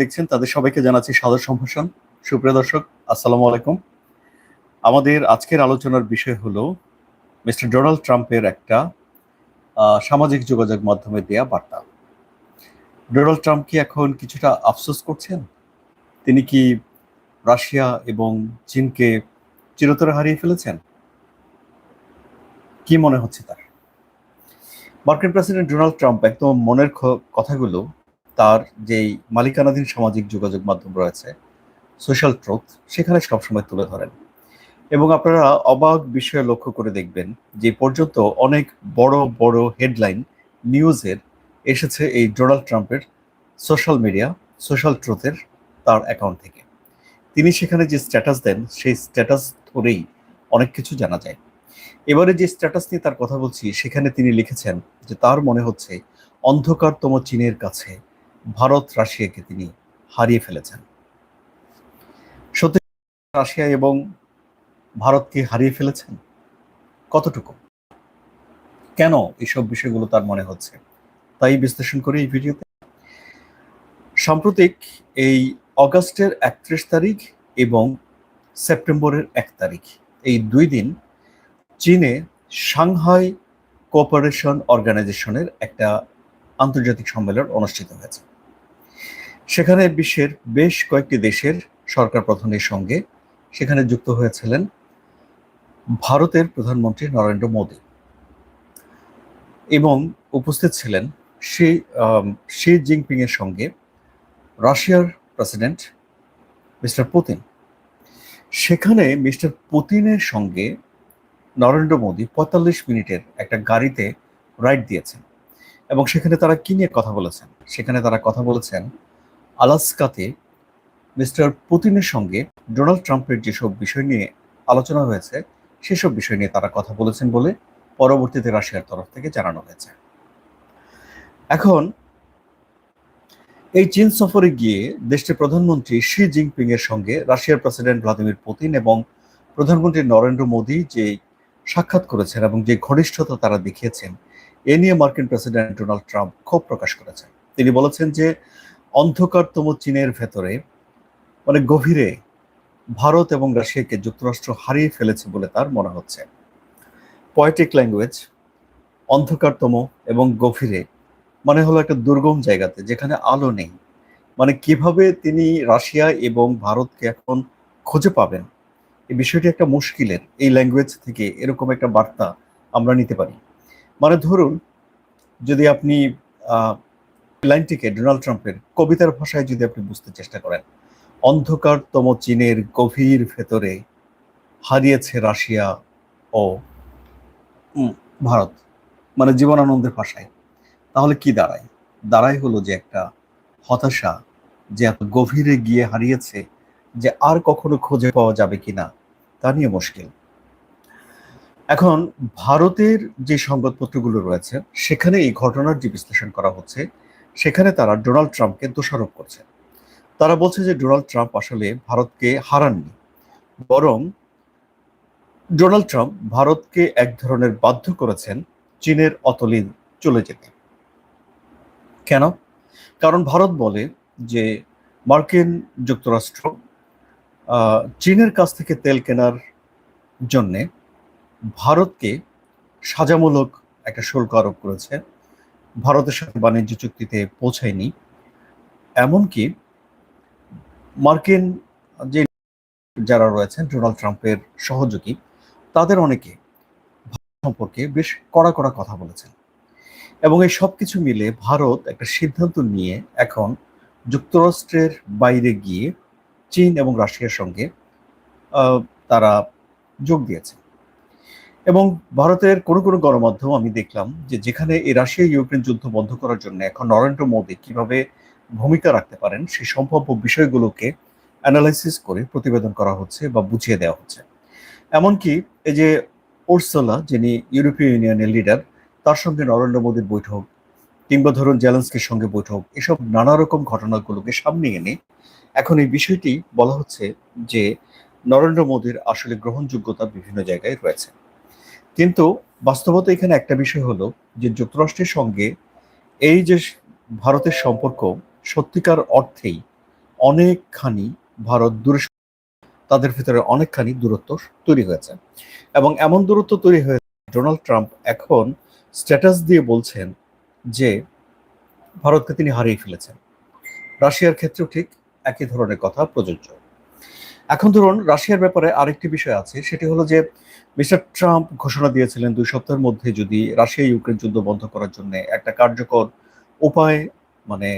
দেখছেন, তাদের সবাইকে জানাচ্ছি সাদর সম্ভাষণ। সুপ্রিয় দর্শক, আসসালামু আলাইকুম। আমাদের আজকের আলোচনার বিষয় হলো মিস্টার ডোনাল্ড ট্রাম্পের একটা সামাজিক যোগাযোগ মাধ্যমে দেয়া বার্তা। ডোনাল্ড ট্রাম্প কি এখন কিছুটা আফসোস করছেন? তিনি কি রাশিয়া এবং চীনকে চিরতরে হারিয়ে ফেলেছেন? কি মনে হচ্ছে তার? মার্কিন প্রেসিডেন্ট ডোনাল্ড ট্রাম্প একদম মনের কথাগুলো তার যেই মালিকানাধীন সামাজিক যোগাযোগ মাধ্যম রয়েছে সোশ্যাল ট্রুথ সেখানে সবসময় তুলে ধরেন। এবং আপনারা অবাক বিষয়ে লক্ষ্য করে দেখবেন যে পর্যন্ত অনেক বড় বড় হেডলাইন নিউজের এসেছে এই ডোনাল্ড ট্রাম্পের সোশ্যাল মিডিয়া সোশ্যাল ট্রুথের তার অ্যাকাউন্ট থেকে। তিনি সেখানে যে স্ট্যাটাস দেন, সেই স্ট্যাটাস ধরেই অনেক কিছু জানা যায়। এবারে যে স্ট্যাটাস নিয়ে তার কথা বলছি, সেখানে তিনি লিখেছেন যে তার মনে হচ্ছে অন্ধকারতম চীনের কাছে ভারত রাশিয়াকে তিনি হারিয়ে ফেলেছেন। সত্যি রাশিয়া এবং ভারতকে হারিয়ে ফেলেছেন? কতটুকু? কেন এইসব বিষয়গুলো তার মনে হচ্ছে? তাই বিশ্লেষণ করি এই ভিডিওতে। সাম্প্রতিক এই অগাস্টের একত্রিশ তারিখ এবং সেপ্টেম্বরের এক তারিখ, এই দুই দিন চীনে সাংহাই কোঅপারেশন অর্গানাইজেশনের একটা আন্তর্জাতিক সম্মেলন অনুষ্ঠিত হয়েছে। সেখানে বিশ্বের বেশ কয়েকটি দেশের সরকার প্রধানের সঙ্গে সেখানে যুক্ত হয়েছিলেন ভারতের প্রধানমন্ত্রী নরেন্দ্র মোদী। এবং উপস্থিত ছিলেন শি শি জিনপিং এর সঙ্গে রাশিয়ার প্রেসিডেন্ট মিস্টার পুতিন। সেখানে মিস্টার পুতিনের সঙ্গে নরেন্দ্র মোদী পঁয়তাল্লিশ মিনিটের একটা গাড়িতে রাইড দিয়েছেন এবং সেখানে তারা কি নিয়ে কথা বলেছেন? সেখানে তারা কথা বলেছেন আলাস্কাতে মিস্টার পুতিনের সঙ্গে ডোনাল্ড ট্রাম্পের যেসব বিষয় নিয়ে আলোচনা হয়েছে, সেসব বিষয় নিয়ে তারা কথা বলেছেন বলে পরবর্তীতে রাশিয়ার তরফ থেকে জানানো হয়েছে। এখন এই চীন সফরে গিয়ে দেশটির প্রধানমন্ত্রী শি জিনপিং এর সঙ্গে রাশিয়ার প্রেসিডেন্ট ভ্লাদিমির পুতিন এবং প্রধানমন্ত্রী নরেন্দ্র মোদী যে সাক্ষাৎ করেছেন এবং যে ঘনিষ্ঠতা তারা দেখিয়েছেন, এ নিয়ে মার্কিন প্রেসিডেন্ট ডোনাল্ড ট্রাম্প ক্ষোভ প্রকাশ করেছেন। তিনি বলেছেন যে অন্ধকারতম চীনের ভেতরে মানে গভীরে ভারত এবং রাশিয়াকে যুক্তরাষ্ট্র হারিয়ে ফেলেছে বলে তার মনে হচ্ছে। পয়েটিক ল্যাঙ্গুয়েজ অন্ধকারতম এবং গভীরে মানে হলো একটা দুর্গম জায়গাতে যেখানে আলো নেই। মানে কীভাবে তিনি রাশিয়া এবং ভারতকে এখন খুঁজে পাবেন? এই বিষয়টি একটা মুশকিলের। এই ল্যাঙ্গুয়েজ থেকে এরকম একটা বার্তা আমরা নিতে পারি। মানে ধরুন, যদি আপনি লাইনটিকে ডোনাল্ড ট্রাম্পের কবিতার ভাষায় যদি আপনি বুঝতে চেষ্টা করেন, অন্ধকারতম চীনের গভীর ভেতরে হারিয়েছে রাশিয়া ও ভারত মানে জীবনানন্দের ভাষায়। তাহলে কি দাঁড়ায়? দাঁড়ায় হলো যে একটা হতাশা, যে এত গভীরে গিয়ে হারিয়েছে, যে আর কখনো খুঁজে পাওয়া যাবে কিনা, তা নিয়ে মুশকিল। এখন ভারতের যে সংবাদপত্রগুলো রয়েছে, সেখানে এই ঘটনার যে বিশ্লেষণ করা হচ্ছে সেখানে তারা ডোনাল্ড ট্রাম্পকে দোষারোপ করছে। তারা বলছে যে ডোনাল্ড ট্রাম্প আসলে ভারতকে হারাননি, বরং ডোনাল্ড ট্রাম্প ভারতকে এক ধরনের বাধ্য করেছেন চীনের অতলে চলে যেতে। কেন? কারণ ভারত বলে যে মার্কিন যুক্তরাষ্ট্র চীনের কাছ থেকে তেল কেনার জন্যে ভারতকে সাজামূলক একটা শুল্ক আরোপ করেছে। ভারতের সাথে বাণিজ্য চুক্তিতে পৌঁছায়নি। এমনকি মার্কিন যে যারা রয়েছেন, ডোনাল্ড ট্রাম্পের সহযোগী, তাদের অনেকে সম্পর্কে বেশ কড়া কড়া কথা বলেছেন। এবং এই সব কিছু মিলে ভারত একটা সিদ্ধান্ত নিয়ে এখন যুক্তরাষ্ট্রের বাইরে গিয়ে চীন এবং রাশিয়ার সঙ্গে তারা যোগ দিয়েছে। এবং ভারতের কোনো কোনো গণমাধ্যম আমি দেখলাম যে যেখানে এই রাশিয়া ইউক্রেন যুদ্ধ বন্ধ করার জন্য এখন নরেন্দ্র মোদী কীভাবে ভূমিকা রাখতে পারেন, সেই সম্ভাব্য বিষয়গুলোকে অ্যানালাইসিস করে প্রতিবেদন করা হচ্ছে বা বুঝিয়ে দেওয়া হচ্ছে। এমনকি এই যে ওরসোলা, যিনি ইউরোপীয় ইউনিয়নের লিডার তার সঙ্গে নরেন্দ্র মোদীর বৈঠক, কিংবা ধরুন জেলেন্সকির সঙ্গে বৈঠক, এসব নানা রকম ঘটনাগুলোকে সামনে এনে এখন এই বিষয়টি বলা হচ্ছে যে নরেন্দ্র মোদীর আসলে গ্রহণযোগ্যতা বিভিন্ন জায়গায় রয়েছে। কিন্তু বাস্তবতা এখানে একটা বিষয় হলো যে যুক্তরাষ্ট্রের সঙ্গে এই যে ভারতের সম্পর্ক সত্যিকার অর্থেই অনেকখানি ভারত দূরে তাদের ভিতরে অনেকখানি দূরত্ব তৈরি হয়েছে। এবং এমন দূরত্ব তৈরি হয়েছে ডোনাল্ড ট্রাম্প এখন স্ট্যাটাস দিয়ে বলছেন যে ভারতকে তিনি হারিয়ে ফেলেছেন। রাশিয়ার ক্ষেত্রেও ঠিক একই ধরনের কথা প্রযোজ্য। এখন ধরুন রাশিয়ার ব্যাপারে আরেকটি বিষয় আছে, সেটি হলো যে মিস্টার ট্রাম্প ঘোষণা দিয়েছিলেন দুই সপ্তাহের মধ্যে যদি রাশিয়া ইউক্রেন যুদ্ধ বন্ধ করার জন্য একটা কার্যকর উপায় মানে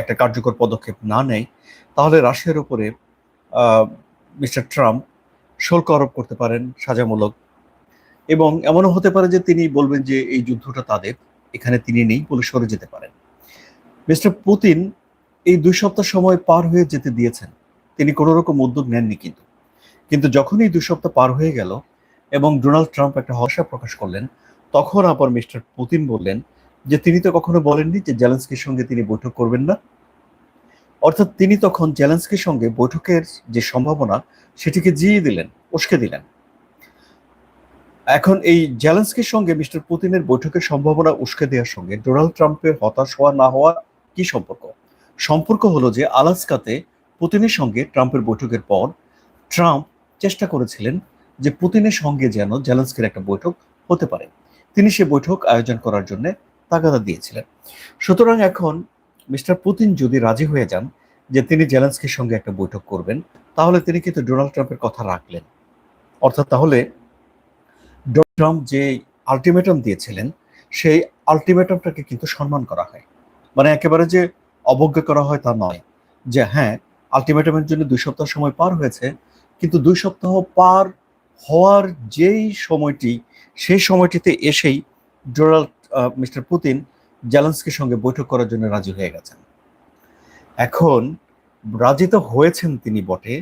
একটা কার্যকর পদক্ষেপ না নেয়, তাহলে রাশিয়ার উপরে মিস্টার ট্রাম্প শুল্ক আরোপ করতে পারেন সাজামূলক। এবং এমনও হতে পারে যে তিনি বলবেন যে এই যুদ্ধটা তাদের, এখানে তিনি নেই, বলে সরে যেতে পারেন। মিস্টার পুতিন এই দুই সপ্তাহ সময় পার হয়ে যেতে দিয়েছেন। তিনি কোনো রকম উদ্যোগ নেননি কিন্তু। কিন্তু যখনই দুই সপ্তাহ পার হয়ে গেল এবং ডোনাল্ড ট্রাম্প একটা হতাশা প্রকাশ করলেন, তখন আবার মিস্টার পুতিন বললেন যে তিনি তো কখনো বলেননি যে জেলেন্সকির সঙ্গে তিনি বৈঠক করবেন না। অর্থাৎ তিনি তখন জেলেন্সকির সঙ্গে বৈঠকের যে সম্ভাবনা, সেটিকে জিয়ে দিলেন, উস্কে দিলেন। এখন এই জেলেন্সকির সঙ্গে মিস্টার পুতিনের বৈঠকের সম্ভাবনা উস্কে দেওয়ার সঙ্গে ডোনাল্ড ট্রাম্পের হতাশ হওয়া না হওয়া কি সম্পর্ক? সম্পর্ক হলো যে আলাস্কাতে পুতিনের সঙ্গে ট্রাম্পের বৈঠকের পর ট্রাম্প চেষ্টা করেছিলেন যে পুতিনের সঙ্গে যেন জেলেন্সকির একটা বৈঠক হতে পারে। তিনি সে বৈঠক আয়োজন করার জন্য তাগাদা দিয়েছিলেন। সুতরাং এখন মিস্টার পুতিন যদি রাজি হয়ে যান যে তিনি জেলেন্সকির সঙ্গে একটা বৈঠক করবেন, তাহলে তিনি কিন্তু ডোনাল্ড ট্রাম্পের কথা রাখলেন। অর্থাৎ তাহলে ডোনাল্ড ট্রাম্প যে আলটিমেটাম দিয়েছিলেন, সেই আলটিমেটামটাকে কিন্তু সম্মান করা হয়। মানে একেবারে যে অবজ্ঞা করা হয় তা নয় যে হ্যাঁ আলটিমেটামের জন্য দুই সপ্তাহ সময় পার হয়েছে, কিন্তু দুই সপ্তাহ পার হওয়ার যেই সময়টি, সেই সময়টিতে এসেই ডোনাল্ড মিস্টার পুতিন জেলেন্সকির সঙ্গে বৈঠক করার জন্য রাজি হয়ে গেছেন। এখন রাজি তো হয়েছেন তিনি বটে,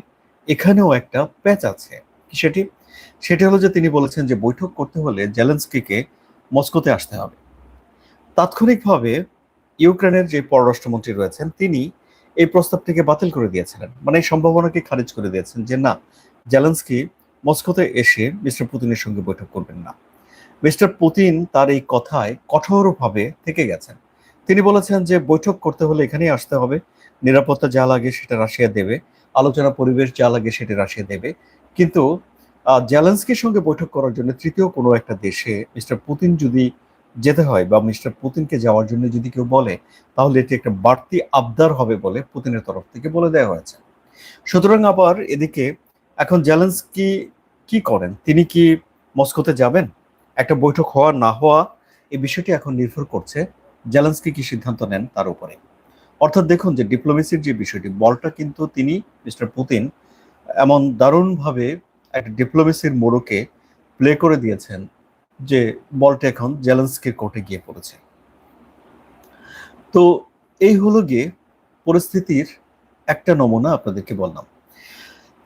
এখানেও একটা প্যাচ আছে। সেটি? সেটি হলো যে তিনি বলেছেন যে বৈঠক করতে হলে জেলেন্সকিকে মস্কোতে আসতে হবে। তাৎক্ষণিকভাবে ইউক্রেনের যে পররাষ্ট্রমন্ত্রী রয়েছেন, তিনি এই প্রস্তাবটিকে বাতিল করে দিয়েছিলেন। মানে এই সম্ভাবনাকে খারিজ করে দিয়েছেন যে না, জেলেন্সকি মস্কোতে এসে মিস্টার পুতিনের সঙ্গে বৈঠক করবেন না। মিস্টার পুতিন তার এই কথায় কঠোরভাবে থেকে গেছেন। তিনি বলেছেন যে বৈঠক করতে হলে এখানেই আসতে হবে। নিরাপত্তা যা লাগে সেটা রাশিয়া দেবে, আলোচনা পরিবেশ যা লাগে সেটা রাশিয়া দেবে। কিন্তু জেলেন্সকির সঙ্গে বৈঠক করার জন্য তৃতীয় কোনো একটা দেশে মিস্টার পুতিন যদি যেতে হয় বা মিস্টার পুতিনকে যাওয়ার জন্য যদি কেউ বলে, তাহলে এটি একটা বাড়তি আবদার হবে বলে পুতিনের তরফ থেকে বলে দেওয়া হয়েছে। সুতরাং আবার এদিকে এখন জেলেন্সকি কি করেন? তিনি কি মস্কোতে যাবেন? একটা বৈঠক হওয়া না হওয়া এই বিষয়টি এখন নির্ভর করছে জেলেন্সকি কি সিদ্ধান্ত নেন তার উপরে। অর্থাৎ দেখুন যে ডিপ্লোমেসির যে বিষয়টি, বলটা কিন্তু তিনি, মিস্টার পুতিন, এমন দারুণভাবে একটা ডিপ্লোমেসির মোড়কে প্লে করে দিয়েছেন। যে বলটা এখন জেলেন্সকির কোর্টে গিয়ে পড়েছে। তো এই হলো গিয়ে পরিস্থিতির একটা নমুনা আপনাদেরকে বললাম।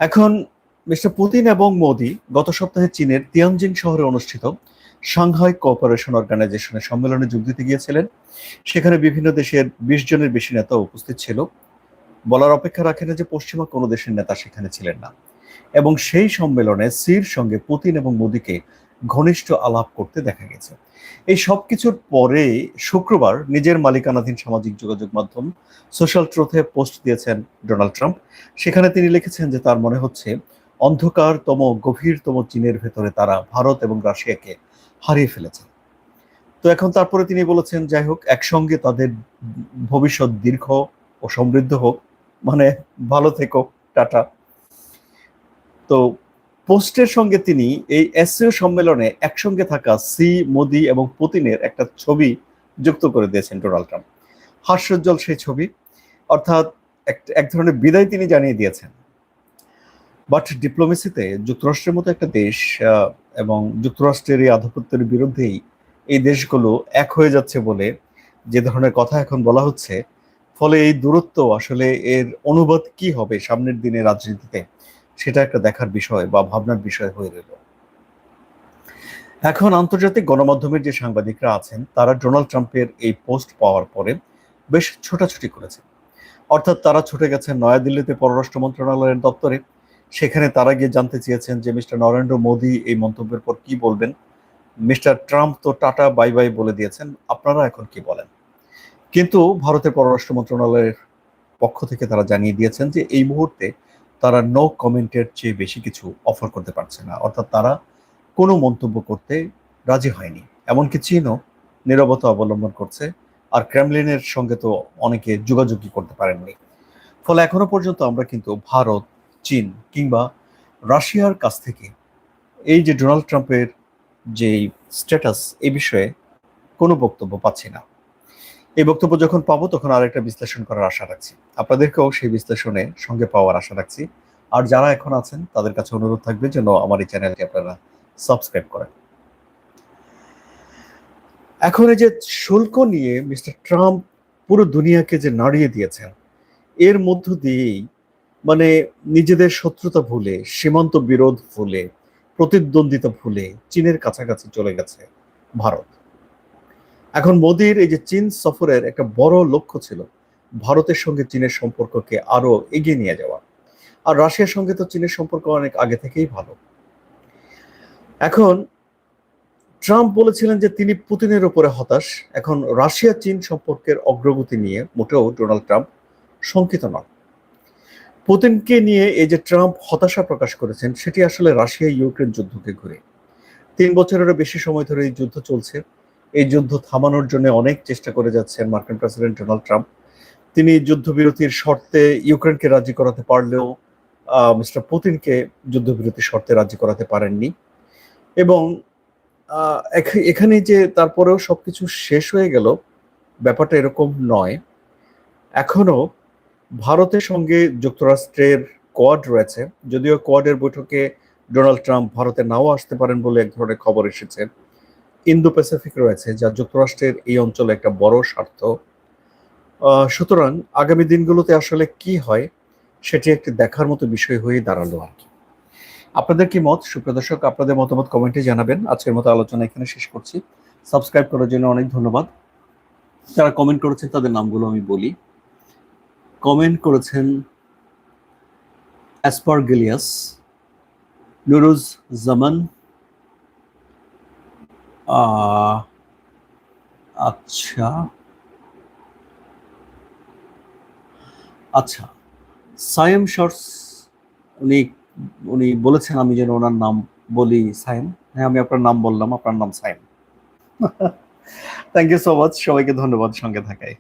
এখন মিস্টার পুতিন এবং মোদি গত সপ্তাহে চীনের তিয়ানজিং শহরে অনুষ্ঠিত সাংহাই কোঅপারেশন অর্গানাইজেশনের সম্মেলনে যোগ দিতে গিয়েছিলেন। সেখানে বিভিন্ন দেশের বিশ জনের বেশি নেতা উপস্থিত ছিল। বলার অপেক্ষা রাখে না যে পশ্চিমা কোনো দেশের নেতা সেখানে ছিলেন না। এবং সেই সম্মেলনে সির সঙ্গে পুতিন এবং মোদিকে ঘনিষ্ঠ আলাপ করতে দেখা গেছে। এই সব কিছুর পরে শুক্রবার নিজের মালিকানাধীন সামাজিক যোগাযোগ মাধ্যম সোশ্যাল ট্রুথে পোস্ট দিয়েছেন ডোনাল্ড ট্রাম্প। সেখানে তিনি লিখেছেন যে তার মনে হচ্ছে, অন্ধকারতম, গভীরতম চীনের ভেতরে তারা ভারত এবং রাশিয়াকে হারিয়ে ফেলেছে। তো এখন তারপরে তিনি বলেছেন, যাই হোক, একসঙ্গে তাদের ভবিষ্যৎ দীর্ঘ ও সমৃদ্ধ হোক। মানে ভালো থেকো, টাটা। তো পোস্টের সঙ্গে তিনি এই এসিও সম্মেলনে একসঙ্গে থাকা সি, মোদি এবং পুতিনের একটা ছবি যুক্ত করে দিয়েছেন ডোনাল্ড ট্রাম্প। হাস্যোজ্জ্বল সেই ছবি। অর্থাৎ এক ধরনের বিদায় তিনি জানিয়ে দিয়েছেন। বাট ডিপ্লোমেসিতে যুক্তরাষ্ট্রের মতো একটা দেশ এবং যুক্তরাষ্ট্রের এই আধিপত্যের বিরুদ্ধেই এই দেশগুলো এক হয়ে যাচ্ছে বলে যে ধরনের কথা এখন বলা হচ্ছে, ফলে এই দূরত্ব আসলে এর অনুবাদ কি হবে সামনের দিনে রাজনীতিতে সেটা একটা দেখার বিষয় বা ভাবনার বিষয় হয়ে রইল। এখন আন্তর্জাতিক গণমাধ্যমের যে সাংবাদিকরা আছেন, তারা ডোনাল্ড ট্রাম্পের এই পোস্ট পাওয়ার পরে বেশ ছোটাছুটি করেছে অর্থাৎ তারা ছুটে গেছেন নয়াদিল্লিতে পররাষ্ট্র মন্ত্রণালয়ের দপ্তরে। সেখানে তারা গিয়ে জানতে চেয়েছেন যে, মিস্টার নরেন্দ্র মোদী এই মন্তব্যের পর কি বলবেন? মিস্টার ট্রাম্প তো টাটা, বাই বাই বলে দিয়েছেন। আপনারা এখন কি বলেন? কিন্তু ভারতের পররাষ্ট্র মন্ত্রণালয়ের পক্ষ থেকে তারা জানিয়ে দিয়েছেন যে, এই মুহূর্তে তারা নো কমেন্টের চেয়ে বেশি কিছু অফার করতে পারছে না। অর্থাৎ তারা কোনো মন্তব্য করতে রাজি হয়নি। এমনকি চীনও নিরবতা অবলম্বন করছে আর ক্রেমলিনের সঙ্গে তো অনেকে যোগাযোগই করতে পারেননি। ফলে এখনও পর্যন্ত আমরা কিন্তু ভারত, চীন কিংবা রাশিয়ার কাছ থেকে এই যে ডোনাল্ড ট্রাম্পের যে স্ট্যাটাস এ বিষয়ে কোনো বক্তব্য পাচ্ছি না। এই বক্তব্য যখন পাবো, তখন আরেকটা বিশ্লেষণ করার আশা রাখছি। আপনাদেরকেও সেই বিশ্লেষণে সঙ্গে পাওয়ার আশা রাখছি। আর যারা এখন আছেন, তাদের কাছে অনুরোধ থাকবে যেন আমার এই চ্যানেলটি আপনারা সাবস্ক্রাইব করেন। এখন এই যে শুল্ক নিয়ে মিস্টার ট্রাম্প পুরো দুনিয়াকে যে নাড়িয়ে দিয়েছেন, এর মধ্য দিয়েই মানে নিজেদের শত্রুতা ভুলে, সীমান্ত বিরোধ ভুলে, প্রতিদ্বন্দ্বিতা ভুলে চীনের কাছাকাছি চলে গেছে ভারত। এখন মোদির এই যে চীন সফরের একটা বড় লক্ষ্য ছিল, ভারতের সঙ্গে চীনের সম্পর্ককে আরও এগিয়ে নিয়ে যাওয়া। আর রাশিয়ার সঙ্গে তো চীনের সম্পর্ক অনেক আগে থেকেই ভালো। এখন ট্রাম্প বলেছিলেন যে তিনি পুতিনের উপরে হতাশ। এখন রাশিয়া চীন সম্পর্কের অগ্রগতি নিয়ে মোটেও ডোনাল্ড ট্রাম্প শঙ্কিত নন। পুতিনকে নিয়ে এই যে ট্রাম্প হতাশা প্রকাশ করেছেন, সেটি আসলে রাশিয়া ইউক্রেন যুদ্ধকে ঘুরে। তিন বছরেরও বেশি সময় ধরে এই যুদ্ধ চলছে। এই যুদ্ধ থামানোর জন্য অনেক চেষ্টা করে যাচ্ছেন মার্কিন প্রেসিডেন্ট ডোনাল্ড ট্রাম্প। তিনি যুদ্ধবিরতির শর্তে ইউক্রেনকে রাজি করাতে পারলেও মিস্টার পুতিনকে যুদ্ধবিরতির শর্তে রাজি করাতে পারেননি। এবং এখানে যে তারপরেও সবকিছু শেষ হয়ে গেল, ব্যাপারটা এরকম নয়। এখনও ভারতের সঙ্গে যুক্তরাষ্ট্রের কোয়াড রয়েছে, যদিও কোয়াডের বৈঠকে ডোনাল্ড ট্রাম্প ভারতে নাও আসতে পারেন বলে এক ধরনের খবর এসেছে। ইন্দো প্যাসিফিক রয়েছে, যা যুক্তরাষ্ট্রের এই অঞ্চলে একটা বড় স্বার্থ। সুতরাং আগামী দিনগুলোতে আসলে কি হয়, সেটি একটি দেখার মতো বিষয় হয়ে দাঁড়াল আর কি। আপনাদের কি মত? সুপ্রদর্শক আপনাদের মতামত কমেন্টে জানাবেন। আজকের মতো আলোচনা এখানে শেষ করছি। সাবস্ক্রাইব করার জন্য অনেক ধন্যবাদ। যারা কমেন্ট করেছেন, তাদের নামগুলো আমি বলি। কমেন্ট করেছেন অ্যাসপার গিলিয়াস নুরুজ জামান আচ্ছা। আচ্ছা সায়েম শর্টস, উনি উনি বলেছেন আমি যেন ওনার নাম বলি সায়েম। হ্যাঁ আমি আপনার নাম বললাম, আপনার নাম Sayem. Thank you so much সবাইকে ধন্যবাদ সঙ্গে থাকায়।